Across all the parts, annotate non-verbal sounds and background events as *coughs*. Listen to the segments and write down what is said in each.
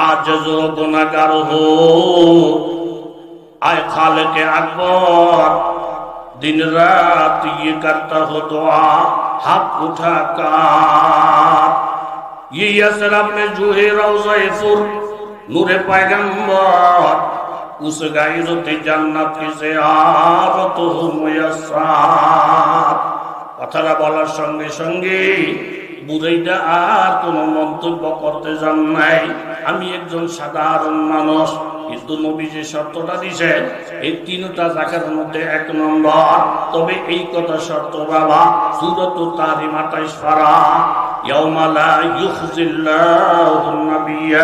आज जो गुनागार हो आए खाल के अकबर दिन रात ये करता हो दुआ हाथ उठा कर ये असरब में जूहे रोज़े फुर नूरे पैगंबर उस गायरते जन्नत की जियारत हो मुयस्सार কথাটা বলার সঙ্গে সঙ্গে বুড়াইটা আর কোনো মন্তব্য করতে যান নাই আমি একজন সাধারণ মানুষ কিন্তু নবী যে শর্তটা দিছে এই তিনটা জায়গার মধ্যে এক নম্বর তবে এই কথা শর্ত বাবা সুরত তারি মাতাই সারা يوم لا يخزي الله النبي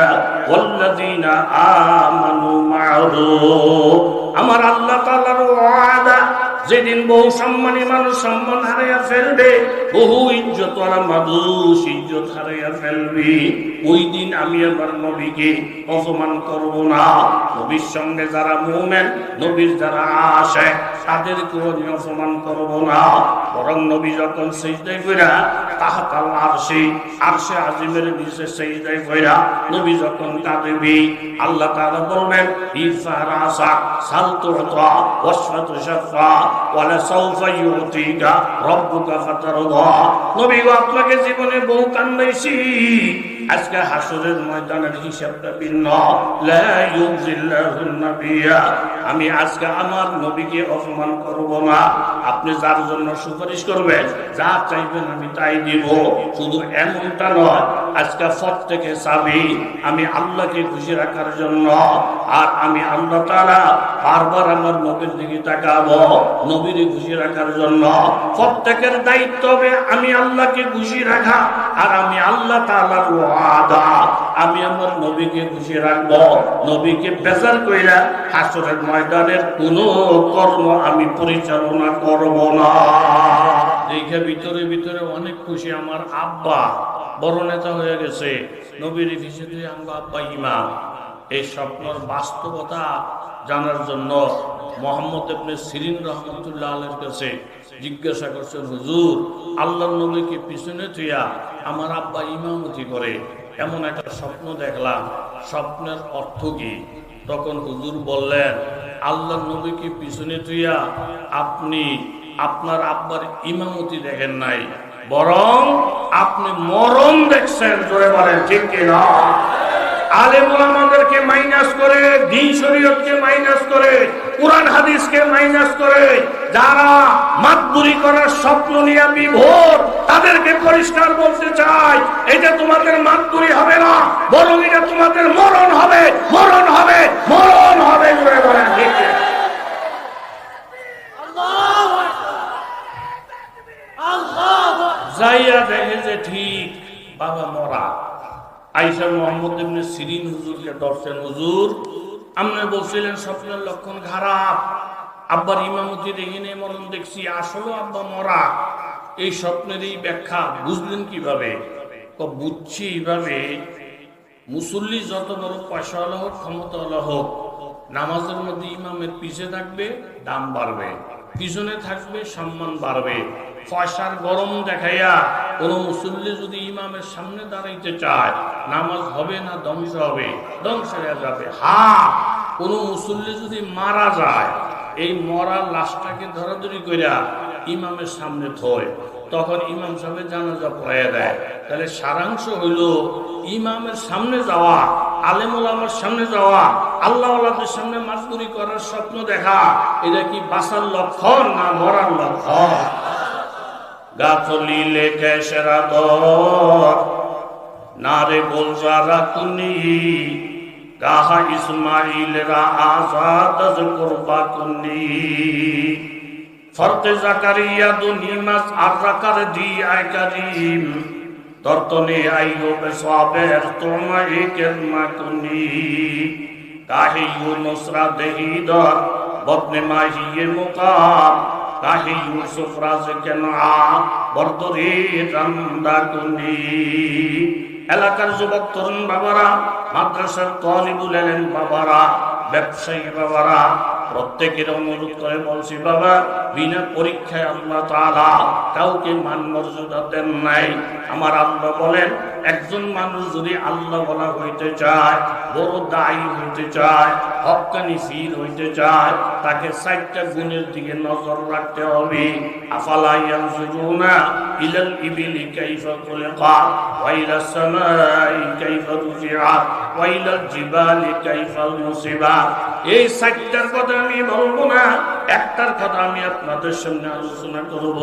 والذين آمنوا যেদিন বহু সম্মানী মানুষ সম্মান হারাইয়া ফেলবে, বহু ইজ্জত মানুষ ইজ্জত হারাইয়া ফেলবে। ওই দিন আমি আমার নবীকে অপমান করব না। নবীর সঙ্গে যারা মুমেন, নবীর যারা আসে তাদেরকেও আমি অপমান করব না। বরং নবী যখন সেজদাই কইরা তাহাত আল্লাহ আরশে আরশে আজিমের নিচে সেজদাই কইরা নবী যখন কাঁদবি আল্লাহ তাআলা বলবেন ইরফা রাসাক ওয়াসফাতু শাফা, ওয়ালা সাউফা ইউতিকা, রব্বুকা ফাতারদা। নবী আপনাকে জীবনে বহু কান্দাইছি আজকে হাসরের ময়দানের হিসাবটা ভিন্ন। আমি আজকে আমার নবীকে অপমান করব না। আপনি যার জন্য সুপারিশ করবেন, যা চাইবেন আমি তাই দিব। শুধু এমনটা নয়, আজকে থেকে চাবি আমি আল্লাহকে খুশি রাখার জন্য। আর আমি আল্লাহ তারা বারবার আমার নবীর দিকে তাকাবো, নবীর খুশি রাখার জন্য। প্রত্যেকের দায়িত্ব হবে আমি আল্লাহকে খুশি রাখা, আর আমি আল্লাহ তালার ওয়াদা। আমি আমার নবীকে খুশি রাখব, নবীকে বেজার কইরা হাসরের ময়দানের কোনো কর্ম আমি পরিচালনা করব না। দেখে ভিতরে ভিতরে অনেক খুশি আমার আব্বা, বড় নেতা হয়ে গেছে, নবীর হিসেবে আমার আব্বা এই স্বপ্নর বাস্তবতা জানার জন্য মোহাম্মদ ইবনে সিরিন রহমতুল্লাহ আলের কাছে জিজ্ঞাসা করছেন, হুজুর আল্লাহ নবীকে পিছনে থুইয়া আমার আব্বা ইমামতি করে এমন একটা স্বপ্ন দেখলাম? স্বপ্নের অর্থ কি? তখন হুজুর বললেন আল্লাহ নবীকে পিছনে থুইয়া আপনি আপনার আব্বার ইমামতি দেখেন নাই, বরং আপনি মরণ দেখছেন জোরে বলেন, ঠিক কিনা আলেমুল আমাদেরকে মাইনাস করে, দিন শরীয়তকে মাইনাস করে কোরআন হাদিসকে মাইনাস করে যারা মাতবুরি করার স্বপ্ন নিয়ে বিভোর তাদেরকে পরিষ্কার বলতে চাই এটা তোমাদের মাতবুরি হবে না বরং এটা তোমাদের মরণ হবে মরণ হবে মরণ হবে? যাইয়া দেখে যে ঠিক বাবা মরা। আইসা মোহাম্মদ ইবনে সিরিন হুজুরকে দর্শন হুজুর আপনি বলছিলেন, স্বপ্নের লক্ষণ খারাপ। আব্বার ইমামতি দেখিনি মরণ দেখছি আসলে আব্বা মরা। এই স্বপ্নের এই ব্যাখ্যা, বুঝলেন কীভাবে? বুঝছি এইভাবে, মুসল্লি যত বড় পয়সা পয়সাওয়ালা হোক, ক্ষমতাওয়ালা হোক, নামাজের মধ্যে ইমামের পিছিয়ে থাকবে, দাম বাড়বে। পিছনে থাকবে, সম্মান বাড়বে। পয়সার গরম দেখাইয়া কোন মুসল্লি যদি ইমামের সামনে দাঁড়াইতে চায়, নামাজ হবে না ধ্বংস হবে? ধ্বংস হয়ে যাবে। হা, কোন মুসল্লি যদি মারা যায়, এই মরা লাশটাকে ধরাধরি কইরা ইমামের সামনে থয়, তখন ইমাম সাহেব জানাজা পড়াইয়া দেয়। তাহলে সারাংশ হইল, ইমামের সামনে যাওয়া, আলেমুল আমার সামনে যাওয়া আল্লাহ আল্লাহদের সামনে মাসগুরি করার স্বপ্ন দেখা, এটা কি বাসার লক্ষণ না মরার লক্ষণ? গাথলিলে কেসেরা দর, নারে গোলজারা কুনি, গাহা ইসমাইল রা আজাদ করবা কুনি। ফরতে জাকারিয়া দুনিমাস আর রাকার দি আয় করিম, দর্তনে আইও বেসাবের তোমা একের মাকুনি কাহে নসরা দেহিদর বদনে মাহিয়ে মুকাম। কাহে ইউসুফ রাজ কেনা বর্তরে রান্দা কুনি এলাকার যুবক, তরুণ বাবারা, মাদ্রাসার তলিবুল এলেন বাবারা, ব্যবসায়ী বাবারা প্রত্যেকের অনুরোধ করে বলছি, বাবা, বিনা পরীক্ষায় আল্লাহ তাআলা কাউকে মান মর্যাদা দেন নাই। আমার আল্লাহ বলেন, একজন মানুষ যদি আল্লাহ বলা হইতে চায়, বড় দায়ী হইতে চায়, হকানি ফির হইতে চায়, তাকে চারটা গুণের দিকে নজর রাখতে হবে। আফালা ইয়ানজুরুনা ইলাল ইবিলি কাইফা খুলিকাত ওয়া ইলাস সামাই কাইফা রুফিআত ওয়া ইলাল জিবালি কাইফা নুসিবাত এই চারটার কথা আমি বলব না, একটার কথা আমি আপনাদের সামনে আলোচনা করব।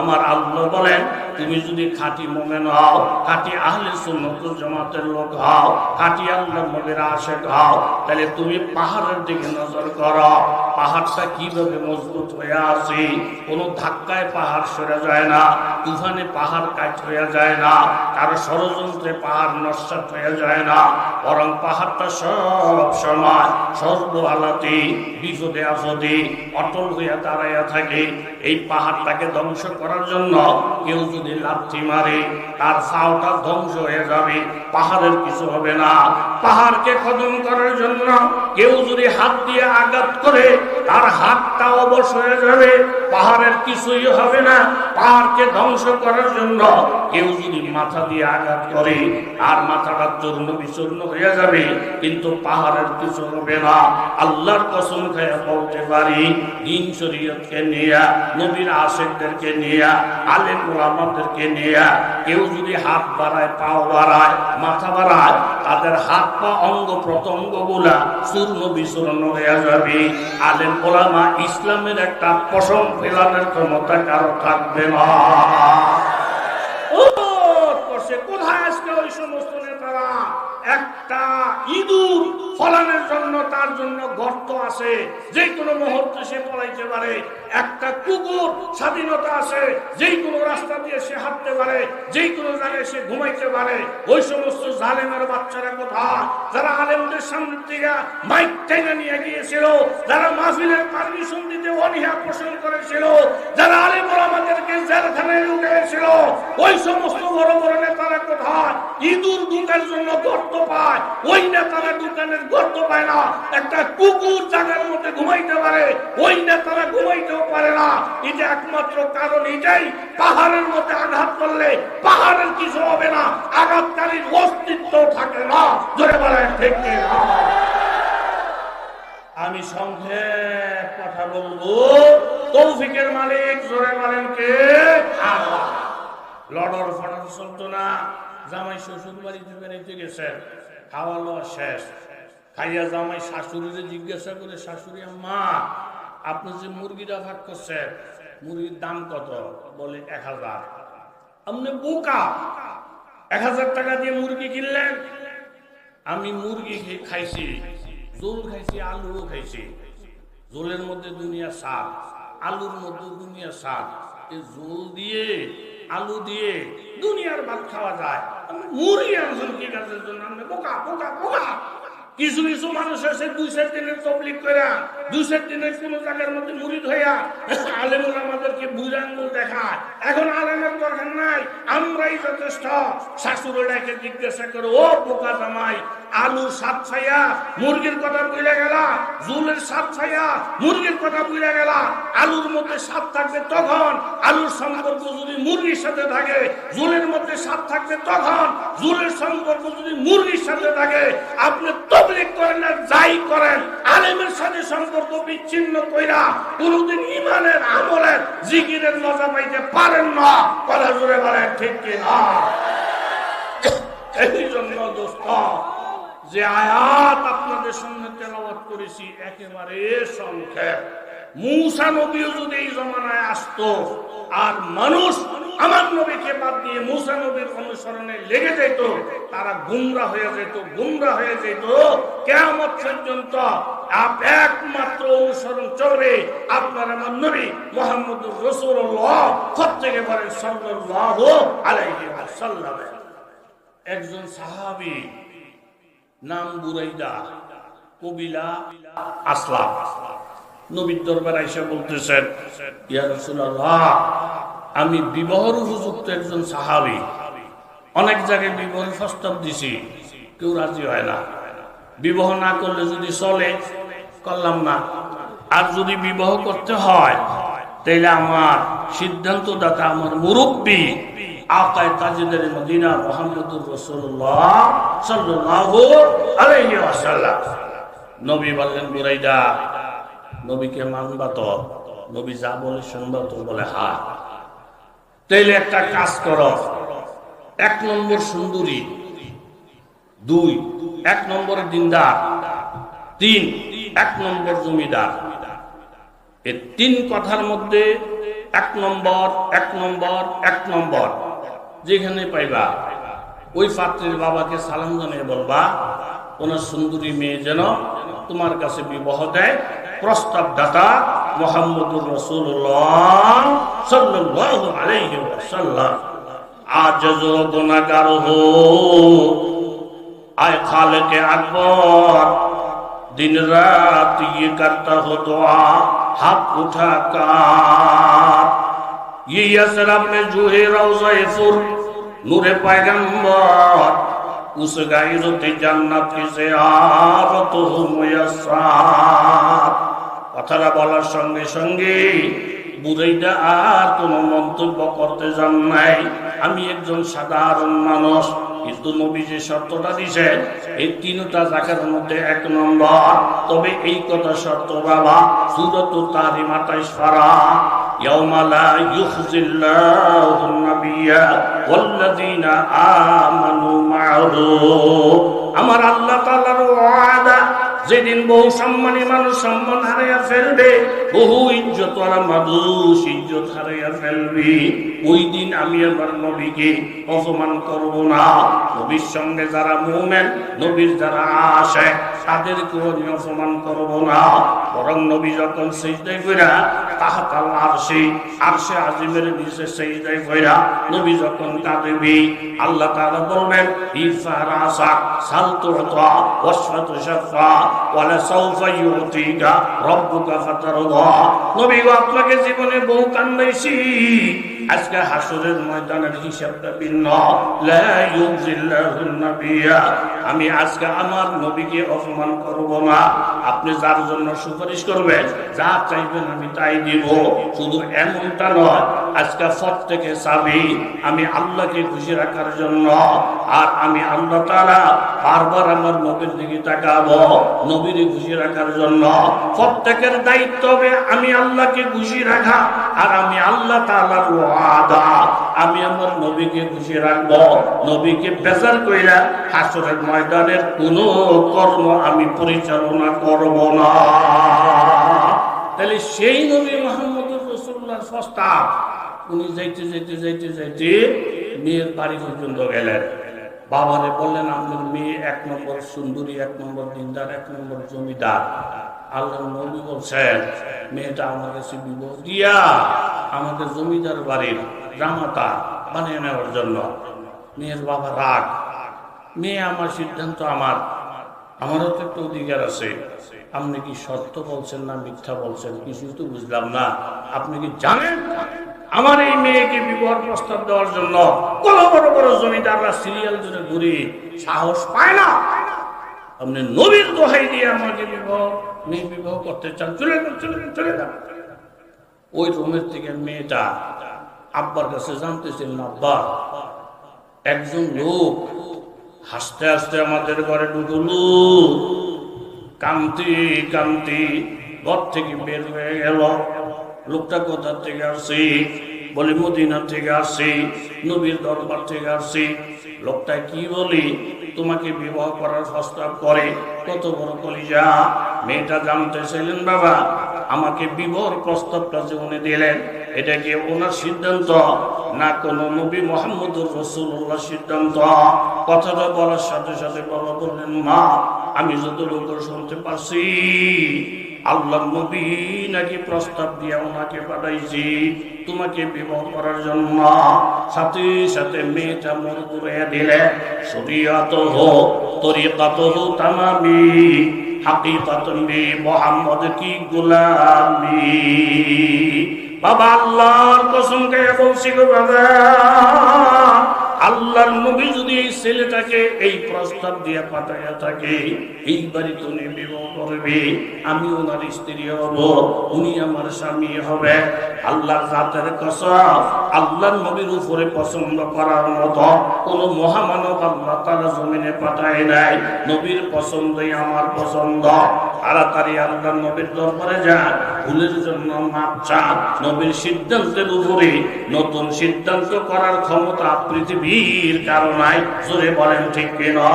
আমার আল্লাহ বলেন, তুমি যদি খাঁটি মোমেন হও, খাঁটি আহলে সুন্নত জামাতের লোক হও, খাঁটি আল্লাহর নবীর আশেক হও, তাহলে তুমি পাহাড়ের দিকে নজর করো। পাহাড়টা কীভাবে মজবুত হয়ে আছে? কোনো ধাক্কায় পাহাড় সরে যায় না, তুফানে পাহাড় কাজ হয়ে যায় না, কারও ষড়যন্ত্রে পাহাড় নস্বাত হয়ে যায় না। বরং পাহাড়টা সব সময় সর্ব আলাতে বিপদে আপদে অটল হইয়া দাঁড়াইয়া থাকে। এই পাহাড়টাকে ধ্বংস করার জন্য কেউ যদি লাথি মারে, তার সাওটা ধ্বংস হয়ে যাবে। পাহাড়ের কিছু হবে না। পাহাড়কে খতম করার জন্য কেউ যদি হাত দিয়ে আঘাত করে, তার হাতটা অবশ হয়ে যাবে। পাহাড়ের কিছুই হবে না। পাহাড়কে ধ্বংস করার জন্য কেউ যদি মাথা দিয়ে আঘাত করে আর মাথাটা চূর্ণ বিচূর্ণ হয়ে যাবে, কিন্তু পাহাড়ের কিছু হবে না। আল্লাহর কসম খেয়ে বলতে পারি, দিন শরীয়তকে নিয়ে, নবীর আশেকদেরকে নিয়ে, আলেম ওলামাদেরকে নিয়ে, কেউ যদি হাত বাড়ায়, পাও বাড়ায়, মাথা বাড়ায়, তাদের হাত পা অঙ্গ প্রত্যঙ্গগুলা চূর্ণ বিচূর্ণ হয়ে যাবে। আলেম ওলামা ইসলামের একটা পশম ফেলানোর ক্ষমতা কারও থাকবে না। কোথায় আজকে ওই সমস্ত নেতারা? একটা ইঁদুর। ফলানোর জন্য, তার জন্য গর্ত আছে। যে কোনো মুহূর্তে সে পলাইতে পারে। একটা কুকুর স্বাধীনতা আছে। যেই কোনো রাস্তা দিয়ে সে হাঁটতে পারে। যেই কোনো জায়গায় সে ঘুমাইতে পারে। ওই সমস্ত জালেমের বাচ্চারা কোথায়? যারা আলেমদের সামনে থেকে মাইক টেনে নিয়ে গিয়েছিল, যারা মাহফিলের পারমিশন দিতে অনীহা পোষণ করেছিল, যারা আলেম আমাদেরকে জেলখানায় লুকিয়েছিল ওই সমস্ত বড় বড় নেতারা কোথায়? ইঁদুর ঢুকার জন্য গর্ত পায়। ওই নেতারা দোকানের গর্ত পায় না। একটা কুকুর জায়গার মধ্যে ঘুমাইতে পারে, ওই নেতারা ঘুমাইতেও পারে না। এটা একমাত্র কারণ এটাই, পাহাড়ের মধ্যে আঘাত করলে পাহাড়ের কিছু হবে না, আঘাতকারীর অস্তিত্ব থাকে না। ধরে বলেন, ঠিক? আমি সংক্ষেপ কথা বলব। তৌফিকের মালিক, জোরে বলেন কে? আল্লাহ। লড়র ফড়র চলতো না জামাই শ্বশুর বাড়িতে বেড়াইতে গেছে খাওয়া লওয়া শেষ। খাইয়া জামাই শাশুড়িরে জিজ্ঞাসা করে, শাশুড়ি মা আপনি যে মুরগিটা ভাগ করছেন, মুরগির দাম কত? বলে, এক হাজার। আপনি বোকা, এক হাজার টাকা দিয়ে মুরগি কিনলেন? আমি মুরগি খাইছি, জোল খাইছি, আলুও খাইছি। জোলের মধ্যে দুনিয়া স্বাদ, আলুর মধ্যে দুনিয়া স্বাদ। এই জোল দিয়ে, আলু দিয়ে দুনিয়ার ভাত খাওয়া যায়। মুরগি আনছেন কি কাজের জন্য? বোকা বোকা বোকা। কিছু কিছু মানুষ আছে, দুই চার দিনের তবলিক করা দুই চার দিনের কোন জায়গার মধ্যে মুড়ি ধইয়া *laughs* আলেমুল আমাদেরকে বুঝাঙ্গ দেখা এখন আলেমের দরকার নাই, আমরাই যথেষ্ট। শাশুড়িটাকে জিজ্ঞাসা করে, ও বোকা জামাই আলুর স্বাদ খাইয়া মুরগির কথা বুঝে গেলা জুলের স্বাদ খাইয়া মুরগির কথা বুঝে গেলা, আলুর মধ্যে স্বাদ থাকবে তখন, আলুর সম্পর্ক যদি মুরগির সাথে থাকে জুলের মধ্যে স্বাদ থাকবে তখন জুলের সম্পর্ক যদি মুরগির সাথে থাকে, আপনি তবলিক করেন না, যাই করেন, আলেমের সাথে সম্পর্ক বিচ্ছিন্ন কইরা কোনদিন ইমানের আমলের জিকিরের মজা পাইতে পারেন না। কথা জুড়ে বলেন, ঠিক কি না *coughs* এই জন্য দোস্ত যে আয়াত আপনাদের সামনে তেলাওয়াত করেছি, একেবারে সংক্ষেপ। মূসা নবীও যদি এই জমানায় আসতো, আর মানুষ আমার নবীকে বাদ দিয়ে মূসা নবীর অনুসরণে লেগে যেত, তারা গুমরা হয়ে যেত, গুমরা হয়ে যেত। কেমন পর্যন্ত একমাত্র অনুসরণ চলবে আপনার আমার নবী মোহাম্মদ রসুল্লাহ প্রত্যেকে বলেন সাল্লাল্লাহু আলাইহি ওয়াসাল্লাম। একজন সাহাবী নাম বুরাইদা, কবিলা আসলাম নবীর দরবার আইসা বলতেছেন, ইয়া রাসূলুল্লাহ, আমি বিবাহর উপযুক্ত একজন সাহাবী। অনেক জায়গায় বিবাহের প্রস্তাব দিছি, কেউ রাজি হয় না। বিবাহ না করলে যদি চলে, করলাম না। আর যদি বিবাহ করতে হয়, তাইলে আমার সিদ্ধান্ত দাতা আমার মুরব্বী আকায় তাজিদের মদিনা মোহাম্মদুর রসুল্লাহ সাল্লাল্লাহু আলাইহি ওয়াসাল্লাম। নবী বললেন, বুরাইদা নবী যা বলে বলে হা। তাইলে একটা কাজ করো, এক নম্বর সুন্দরী, দুই, এক নম্বর দিনদার, তিন, এক নম্বর জমিদার। এই তিন কথার মধ্যে এক নম্বর এক নম্বর এক নম্বর। যেখানে পাইবা ওই পাত্রের বাবাকে সালাম জানিয়ে বলবা ওনার সুন্দরী মেয়ে যেন তোমার কাছে বিবাহ দেয় প্রস্তাব দাতা মোহাম্মদুর রসুল্লাহ সাল্লাল্লাহু আলাইহি ওয়াসাল্লাম আজ जो गुनाहगार हो आए खालिक अकबर दिन रात ये करता हो दुआ हाथ उठा कर ये यसरब में जूहे रोज़े फुर নূরে পায়গাম্বর, উস গাইরতে জান্নাত কিসে আরত মুয়াসসার। কথাটা বলার সঙ্গে সঙ্গে বুড়াইটা আর কোন মন্তব্য করতে যান নাই। আমি একজন সাধারণ মানুষ, কিন্তু নবী যে শর্তটা দিছে, এই তিনটা জাকার মধ্যে এক নম্বর। তবে এই কথা শর্ত বাবা, সুরত তারি মাতাই সারা يوم لا يخزي الله النبي والذين آمنوا معه আমার আল্লাহ তাআলার ওয়াদা যেদিন বহু সম্মানী মানুষ সম্মান হারাইয়া ফেলবে বহু ইজ্জত মানুষ ইজ্জত হারাইয়া ফেলবে ওই দিন আমি আমার নবীকে অপমান করব না নবীর সঙ্গে যারা মুমেন নবীর যারা আসে তাদেরকেও আমি অপমান করব না। বরং নবী যখন সেইটাই কইরা তাহাতাল আরশে আরশে আজিমের নিচে কইরা নবী যখন কাঁদবি, আল্লাহ তাআলা বলবেন ইরফা রাসাক সালতুতা ওয়াসফাতু শাফা, ওয়ালা সাউফা ইউতিকা রব্বুকা ফাতারদা। নবী আপনাকে জীবনে বহু কান্দাইছি। আজকে হাসরের ময়দানের হিসাবটা ভিন্ন। লা আমি আজকে আমার নবীকে অপমান করব না আপনি যার জন্য সুপারিশ করবেন, যা চাইবেন আমি তাই দিব। শুধু এমনটা নয়, আজকে ফত থেকে চাবি আমি আল্লাহকে খুশি রাখার জন্য। আর আমি আল্লাহ তাআলা বারবার আমার নবীর দিকে তাকাবো, নবীর খুশি রাখার জন্য। প্রত্যেকের দায়িত্ব হবে আমি আল্লাহকে খুশি রাখা, আর আমি আল্লাহ তাআলার ওয়াদা। আমি আমার নবীকে খুশি রাখব, নবীকে বেজার কইরা হাসরের ময়দানের কোনো কর্ম আমি পরিচালনা করব না। তাহলে সেই নবী মোহাম্মদুর রসুল্লাহ প্রস্তাব উনি যাইতে যাইতে যাইতে যাইতে মেয়ের বাড়ি পর্যন্ত গেলেন। বাবারে বললেন আপনার মেয়ে এক নম্বর সুন্দরী, এক নম্বর দিনদার, এক নম্বর জমিদার। আল্লাহ নবী বলছেন, মেয়েটা আমার কাছে বিবাহ দিয়া আমাদের জমিদার বাড়ির জামাতা বানিয়ে নেওয়ার জন্য। মেয়ের বাবা রাগ। মেয়ে আমার সিদ্ধান্ত আমার। আমারও তো একটা অধিকার আছে। আপনি কি সত্য বলছেন না মিথ্যা বলছেন? কিছুই তো বুঝলাম না। আপনি কি জানেন? আমার এই মেয়েকে বিবাহ প্রস্তাব দেওয়ার জন্য কত বড় বড় জমিদাররা সিরিয়াল ধরে ঘুরি সাহস পায় না। আপনি নবীর দোহাই দিয়ে আমাকে বিবাহ, মেয়ে বিবাহ করতে চান, চলে যান চলে যান চলে যান। ওই রুমের থেকে মেয়েটা আব্বার কাছে জানতেছিলেন আব্বা একজন লোক হাসতে হাসতে আমাদের ঘরে ঢুকলো কান্তি কান্তি, ঘর থেকে বের হয়ে গেল। লোকটা কোথা থেকে আসছি বলে, মদিনা থেকে আসছি নবীর দরবার থেকে আসছি লোকটা কি বলি? তোমাকে বিবাহ করার প্রস্তাব করে। কত বড় কলিজা। মেয়েটা জানতে চাইলেন, বাবা, আমাকে বিবাহর প্রস্তাবটা জীবনে দিলেন এটা কি ওনার সিদ্ধান্ত না কোন নবী মোহাম্মদুর রসুল্লাহ সিদ্ধান্ত? কথাটা বলার সাথে সাথে বাবা বললেন, মা, আমি যতটুকু শুনতে পারছি, আল্লাহ নবী নাকি প্রস্তাব দিয়ে ওনাকে পাঠাইছি তোমাকে বিবাহ করার জন্য। সাথে সাথে মেয়েটা মন করে দিলে শরীয়ত হো তরিকাত হো তামামি মোহাম্মদ কি গোলামি? বাবা আল্লাহর কসম কে বলছি গো বাবা। আল্লাহর নবী যদি এই ছেলেটাকে এই প্রস্তাব দিয়ে পাঠাইয়া থাকে, এই বাড়িতে উনি বিবাহ করবে, আমি ওনার স্ত্রী হব, উনি আমার স্বামী হবে। আল্লাহর জাতের কসম, আল্লাহর নবীর উপরে পছন্দ করার মতো কোন মহামানব আল্লাহ তারা জমিনে পাঠায় নাই। নবীর পছন্দই আমার পছন্দ। তাড়াতাড়ি আল্লাহর নবীর দরবারে যান, ভুলের জন্য মাপ চান। নবীর সিদ্ধান্তের উপরে নতুন সিদ্ধান্ত করার ক্ষমতা পৃথিবীর কারণাই জোরে বলেন, ঠিক কিনা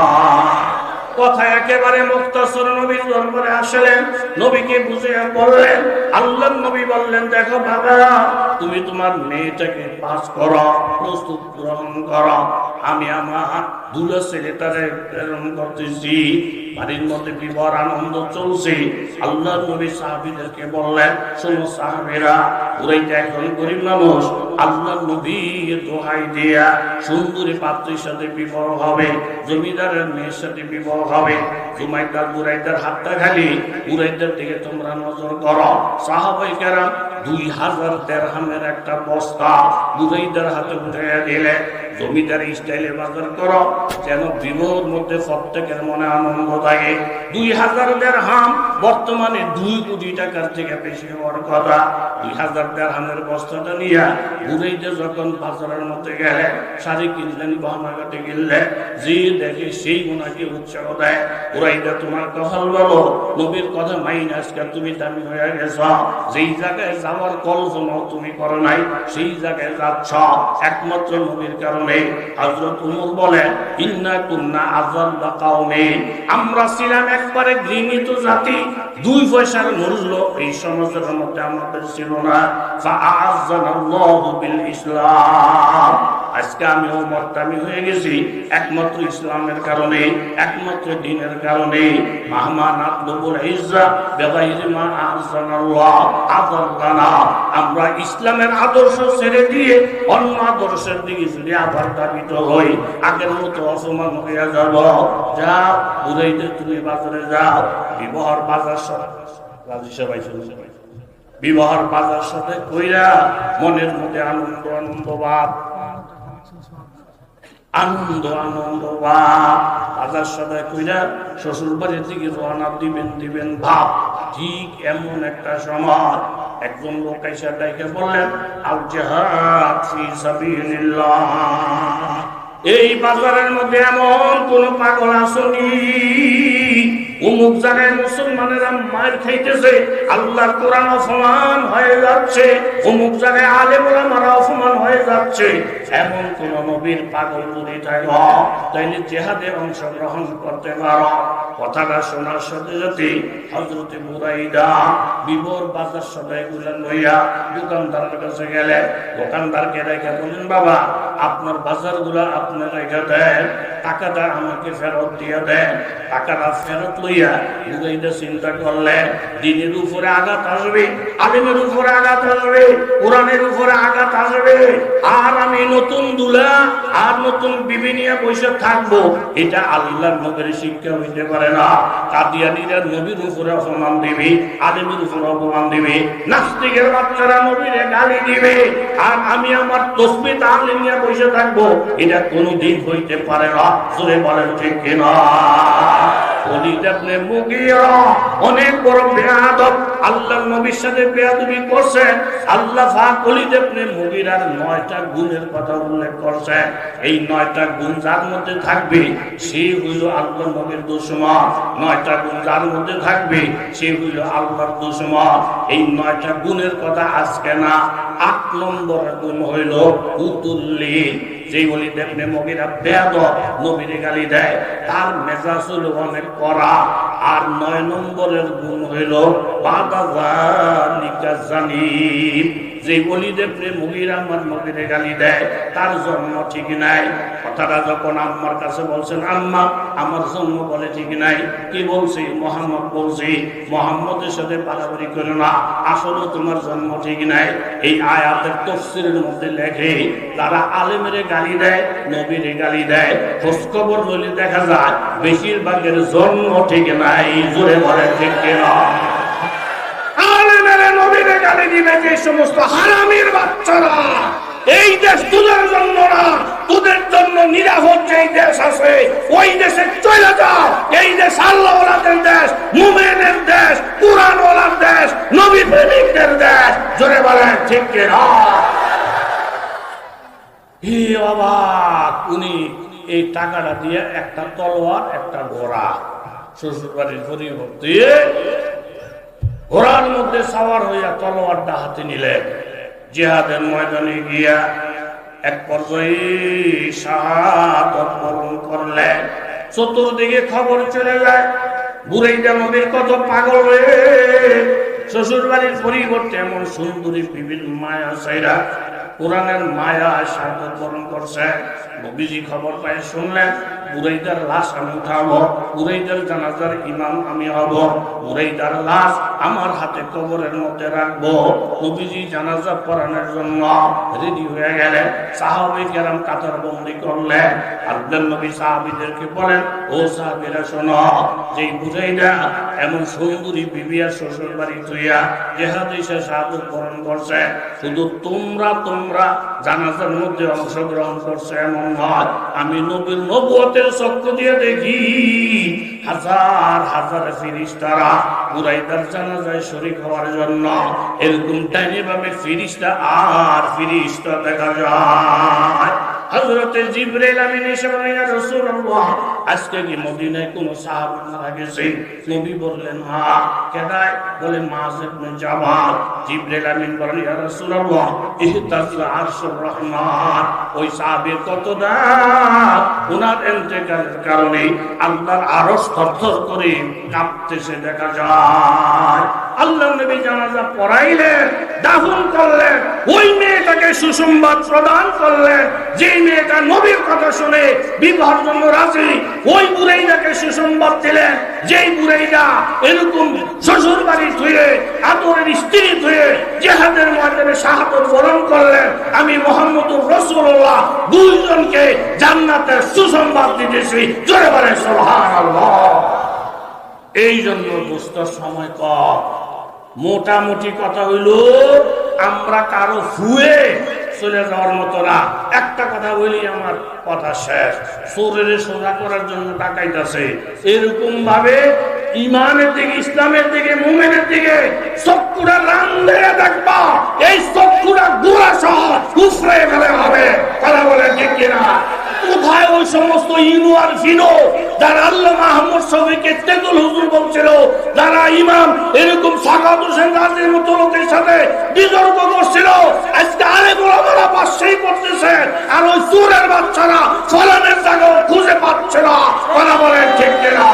কথা একেবারে মুক্তসর নবীর দরবারে আসলেন নবীকে বুঝে বললেন আল্লাহ নবী বললেন, দেখো বাবা তুমি তোমার মেয়েটাকে পাস করো, প্রস্তুত গ্রহণ করো। আমি আমার দুলো ছেলেটারে প্রেরণ করতেছি। বাড়ির মধ্যে বিবর আনন্দ চলছে। আল্লাহ নবী সাহাবিদেরকে বললেন, শোনো সাহাবিরা উড়াইতে একজন গরিব মানুষ। আল্লাহ নবী দোহাই দিয়া সুন্দরী পাত্রীর সাথে বিবাহ হবে, জমিদারের মেয়ের সাথে বিবাহ হবে। জুমাইদার বুড়াইদার হাতটা খালি বুড়াইদার দিকে তোমরা নজর করো। সাহাবাই কেরাম দুই হাজার দেড়হামের একটা বস্তা বুড়াইদার হাতে উঠে দিলে জমিদার স্টাইলে বাজার করো, যেন বিবাহের মধ্যে প্রত্যেকের মনে আনন্দ থাকে। দুই হাজার দেড়হাম, বর্তমানে দুই কোটি টাকার থেকে বেশি হওয়ার কথা। দুই হাজার দেড়হামের বস্তাটা নিয়ে বুড়াইতে যখন বাজারের মধ্যে গেলে, শাড়ি কিনলেন গহনাঘাটে কিনলে যে দেখে সেই ওনাকে উৎসাহ দেয়। বুড়াইতে তোমার কপাল বলো নবীর কথা মাইন আজকে তুমি দামি হয়ে গেছ। যেই জায়গায় যাওয়ার কল্পনা তুমি করো নাই, সেই জায়গায় যাচ্ছ। একমাত্র নবীর কারণে হজরত উমর বলেন, ইন্না কুন্না আজাল্লা কাউমে আমরা ছিলাম একবারে ঘৃণিত জাতি, দুই পয়সার মূল্য এই সমাজের মধ্যে আমাদের ছিল না। বিল ইসলাম। আজকে আমি ওমর দামি হয়ে গেছি। একমাত্র ইসলামের কারণে, একমাত্র দিনের কারণে। মাহমান আতলবুল ইজ্জা বেগাইরি মা আহসানাল্লাহ আমরা ইসলামের আদর্শ ছেড়ে দিয়ে অন্য আদর্শের দিকে যদি আবার দাবিত হই, আগের মতো অসমান হইয়া যাব। যাও বুঝাইতে তুমি বাজারে যাও। বিবাহর বাজার সবাই শুনছে বিবাহর বাজার সাথে কইরা মনের মধ্যে আনন্দ আনন্দ ভাব আনন্দ আনন্দ বাজার সদায় কইরা শ্বশুর বাড়ির দিকে রওনা দিবেন দিবেন ভাব। ঠিক এমন একটা সময় একজন লোক এসে ডাইকে বললেন আল জাহাদ এই বাজারের মধ্যে এমন কোন পাগল আসনি। অমুক জায়গায় মুসলমানেরা মার খাইতেছে, আল্লাহর কোরআন অপমান হয়ে যাচ্ছে অমুক জায়গায় আলেমরা মারা অপমান হয়ে যাচ্ছে। এমন কোন নবীর পাগল যদি থাকে তাইলে জেহাদে অংশগ্রহণ করতে পারো। কথাটা শোনার সাথে সাথে হজরতে মুরাইদা বিবর বাজার সদাই গুলা লইয়া দোকানদারের কাছে গেলে, দোকানদারকে রেখে বললেন বাবা, আপনার বাজারগুলা আপনি রেখে দেন, টাকাটা আমাকে ফেরত দিয়ে দেন, টাকাটা ফেরত মুরাইদা চিন্তা করলে দিনের উপরে আঘাত আসবে, আলিমের উপরে আঘাত আসবে, কোরআনের উপরে আঘাত আসবে। আর আমি নতুন দুলা, আর নতুন থাকব, এটা আল্লাহর নবীর শিক্ষা হইতে পারে না। কাদিয়ানিরা নবীর উপরে অপমান দিবে, আলিমের উপরে অপমান দিবে, নাস্তিকের বাচ্চারা গালি দিবে। আর আমি আমার তসবি নিয়ে বসে থাকব, এটা হইতে পারে না। বলেন ঠিক কিনা? অলিদ আপনি মুগিরা অনেক বড় বেয়াদব। আল্লাহর নবীর সাথে বেয়াদবি করছেন আল্লাহ পাক অলিদ আপনি মুগিরার নয়টা গুণের কথা উল্লেখ করছেন এই নয়টা গুণ যার মধ্যে থাকবে, সে হইল আল্লাহ নবীর দুশ্মন। নয়টা গুণ যার মধ্যে থাকবে, সে হইল আল্লাহর দুশ্মন। এই নয়টা গুণের কথা আজকে না, আট নম্বর গুণ হইল উতুল্লি যেই বলি দেখলে মগিরা বেদ নবীরে গালি দেয়, তার মেজাজ হইল অনেক করা আর নয় নম্বরের গুণ হইল যে বলি দেখলে মগিরা আমার নবীরে গালি দেয়, তার জন্ম ঠিক নাই। কথাটা যখন আম্মার কাছে বলছেন, আম্মা, আমার জন্ম বলে ঠিক নাই। কি বলছি? মোহাম্মদ বলছি। মোহাম্মদের সাথে পারাপারি করে না। আসলে তোমার জন্ম ঠিক নাই। এই আয়াতের তফসিলের মধ্যে লেখে, তারা আলেমের গালি দেয়, নবীর গালি দেয়। খোঁজখবর বলে দেখা যায়, বেশিরভাগের জন্ম ঠিক নাই। জোরে বলে ঠিক গালি দিবে যে সমস্ত হারামির বাচ্চারা। এই দেশ তোদের জন্য না, তোদের জন্য নিরাপদ যেই দেশ আছে, ওই দেশে চলে যাও এই দেশ আল্লাহ ওলাদের দেশ মুমেনের দেশ কোরআন ওলার দেশ নবী প্রেমিকদের দেশ। জোরে বলেন, ঠিক কিনা? হে উনি এই টাকাটা দিয়ে একটা তলোয়ার, একটা ঘোড়া শ্বশুর বাড়ির পরিবার দিয়ে ঘোড়ার মধ্যে সাওয়ার হইয়া তলোয়ারটা হাতে নিলেন। জেহাদের ময়দানে গিয়া এক পর্যায়ে শাহাদত করলেন। চতুর্দিকে খবর চলে যায় বুড়াইটা নদীর কত পাগল হয়ে শ্বশুর বাড়ির পরিবর্তে এমন সুন্দরী বিভিন্ন মায়া সাইরা কোরআনের মায়া বরণ করছে। নবীজি খবর পাই শুনলেন বুড়াইদার লাশ আমি উঠাবো বুড়াইদার জানাজার ইমাম আমি হব বুড়াইদার লাশ আমার হাতে কবরের মধ্যে রাখব। নবীজি জানাজা পড়ানোর জন্য রেডি হয়ে গেলেন। সাহাবি কেরাম কাতার বন্দি করলেন। আব্দুল নবী সাহাবিদেরকে বলেন, ও সাহাবিরা, শোনো যে বুঝাইদা এমন সুন্দরী বিবিয়া শ্বশুর বাড়ি তুইয়া এসে সাহায্য বরণ করছে, শুধু তোমরা তোমরা জানাজার মধ্যে অংশগ্রহণ করছে এমন নয়। আমি নবীর নবুয়তের চক্ষু দিয়ে দেখি হাজার হাজার ফিরিস্তারা জানা জানাজায় শরীর হওয়ার জন্য এরকম টাইমে ভাবে ফিরিস্তা আর ফিরিস্তা দেখা যায়। হযরতে জিবরাইল আমিন এসে বলেন ইয়া রাসূলুল্লাহ, আজকে কি মদিনায় কোন সাহাবী মারা গেছে? নবী বললেন হ্যাঁ কেদায় বলে মায ইবনে জামাল। জিবরাইল আমিন বলেন ইয়া রাসূলুল্লাহ, ইহতাজ আরশুর রহমান। ওই কত ওনার ইন্তেকালের কারণে আল্লাহর আরশ থরথর করে কাঁপতেছে, দেখা যায়। আল্লাহ নবী জানাজা পড়াইলেন, দাফন করলেন, ওই মেয়েটাকে সুসংবাদ প্রদান করলেন, যে মেয়েটা নবীর কথা শুনে বিবাহের জন্য রাজি, ওই বুড়াইটাকে সুসংবাদ দিলেন, যেই বুড়াইটা এরকম শ্বশুর বাড়ি ধুয়ে, আদরের স্ত্রী ধুয়ে জেহাদের ময়দানে শাহাদত বরণ করলেন, আমি মোহাম্মদুর রসুল্লাহ দুইজনকে জান্নাতের সুসংবাদ দিতেছি। জোরে বলে সুবহানাল্লাহ। এই জন্য দুস্থ সময় কম। মোটামুটি কথা হইল, আমরা কারও ফুয়ে চলে যাওয়ার মতো না। একটা কথা বলি আমার, কথা শেষ। শরীরে সোজা করার জন্য টাকাইতেছে এরকম ভাবে ইমানের দিকে, ইসলামের দিকে, মুমেনের দিকে চক্ষুরা রান ধরে দেখবা। এই চক্ষুরা গুড়া সহ উফরে ফেলে হবে। কথা বলে কিনা কোথায় ওই সমস্ত ইনু আর ফিনো যারা আল্লাহ মাহমুদ শফিকে তেতুল হুজুর বলছিল, যারা ইমাম, এরকম সাকাত হোসেন গাজীর মতো লোকের সাথে বিতর্ক করছিল। আজকে আরে বড়রা পাশেই করতেছে আর ওই চুরের বাচ্চারা ফলানের জায়গা খুঁজে পাচ্ছে না। কথা বলেন ঠিক কিনা?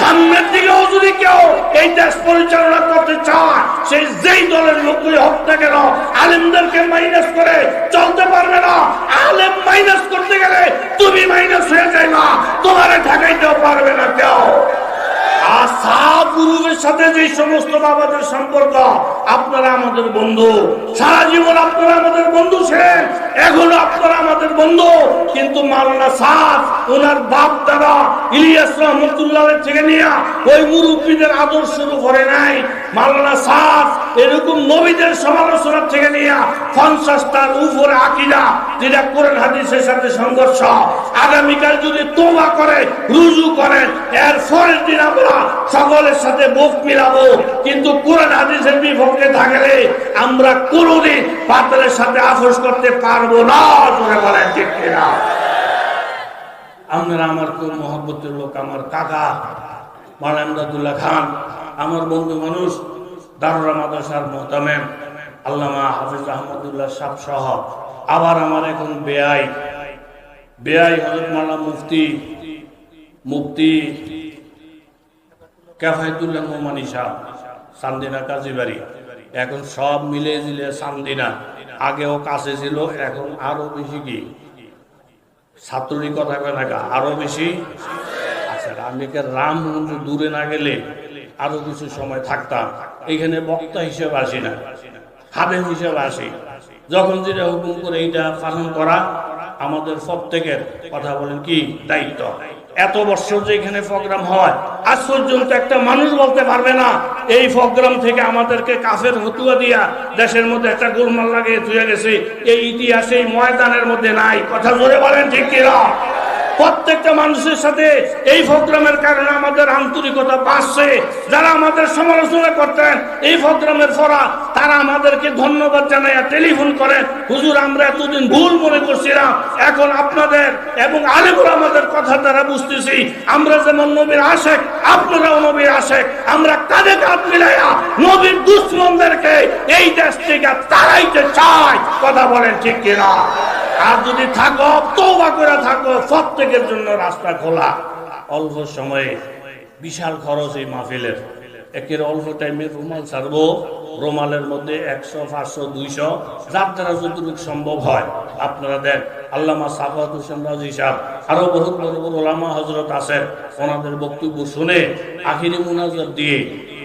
সামনের দিকেও যদি কেউ এই দেশ পরিচালনা করতে চায়, সে যেই দলের লোকই হোক না কেন, আলেমদেরকে মাইনাস করে চলতে পারবে না। আলেম মাইনাস করতে গেলে তুমি মাইনাস হয়ে যায় না। তোমারে ঠেকাইতেও পারবে না কেউ। সাথে যে সমস্ত বাবাদের সম্পর্ক, আপনারা আমাদের বন্ধু। সারা জীবন আপনারা আমাদের বন্ধু ছিলেন, এখনও আপনারা আমাদের বন্ধু, কিন্তু মাওলানা সাদ, ওনার বাপ দাদা ইলিয়াস রহমতুল্লাহ থেকে নিয়ে ওই মুরব্বীদের আদর্শ করে নাই। মাওলানা সাদ এরকম নবীদের সমালোচনা থেকে নিয়ে পঞ্চাশটার উপরে আকিদা, যেটা কোরআন হাদিসের সাথে সংঘর্ষ। আগামীকাল যদি তোবা করে, রুজু করেন এর পরের দিন আমরা সকলের সাথে বুক মিলাবো। কিন্তু কোরআন হাদিসের বিপক্ষে থাকলে আমরা কোনোদিন পাতলের সাথে আপোষ করতে পারব না তোরে বলেন ঠিক কিনা? আপনারা আমার খুব মহব্বতের লোক, আমার কাকা মালা খান, আমার বন্ধু মানুষ দারুরা মাদ্রাসার মোহতামেম আল্লামা হাফিজ আহমদুল্লাহ সাহ সহ আবার আমার এখন বেআই। বেআই হজরত মাল্লা মুফতি মুফতি ক্যাফায়তুল্লাহ মোমানি সাহ সান্দিনা কাজীবাড়ি। এখন সব মিলে জিলে সান্দিনা। আগেও কাছে ছিল, এখন আরও বেশি কি? ছাত্রী কথা কয় না আরও বেশি? আচ্ছা আমি রামগঞ্জ দূরে না গেলে আরও কিছু সময় থাকতাম। এখানে বক্তা হিসেবে আসি না হাবেম হিসেবে আসি। যখন যেটা হুকুম করে এইটা পালন করা, আমাদের প্রত্যেকের কথা বলেন কি দায়িত্ব। এত বছর যে এখানে প্রোগ্রাম হয়, আজ পর্যন্ত একটা মানুষ বলতে পারবে না, এই প্রোগ্রাম থেকে আমাদেরকে কাফের হতুয়া দিয়া দেশের মধ্যে একটা গোলমাল লাগিয়ে ধুয়ে গেছে। এই ইতিহাসে ময়দানের মধ্যে নাই। কথা জোরে বলেন ঠিক কিনা? প্রত্যেকটা মানুষের সাথে এই প্রোগ্রামের কারণে আমাদের আন্তরিকতা বাড়ছে। যারা আমাদের সমালোচনা করতেন, এই প্রোগ্রামের পরা তারা আমাদেরকে ধন্যবাদ জানাইয়া টেলিফোন করেন, হুজুর, আমরা এতদিন ভুল মনে করছিলাম। এখন আপনাদের এবং আলেমুর আমাদের কথা দ্বারা বুঝতেছি। আমরা যেমন নবীর আশেক, আপনারাও নবীর আশেক। আমরা কাঁধে কাঁধ মিলাইয়া নবীর দুশ্মনদেরকে এই দেশ থেকে তারাইতে চাই। কথা বলেন ঠিক কিনা? আর যদি থাকো তৌবা করে থাকো, প্রত্যেকের জন্য রাস্তা খোলা। অল্প সময়ে বিশাল খরচ এই মাহফিলের। একের অল্প টাইমে রুমাল ছাড়বো। রুমালের মধ্যে একশো, পাঁচশো, দুইশো। যার দ্বারা যতটুকু সম্ভব হয়, আপনারা দেন। আল্লামা সাফাত হোসেন রাজি সাহেব, আরও বহুত বড় বড় ওলামা হজরত আছেন। ওনাদের বক্তব্য শুনে আখিরি মুনাজত দিয়ে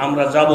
আমরা যাব।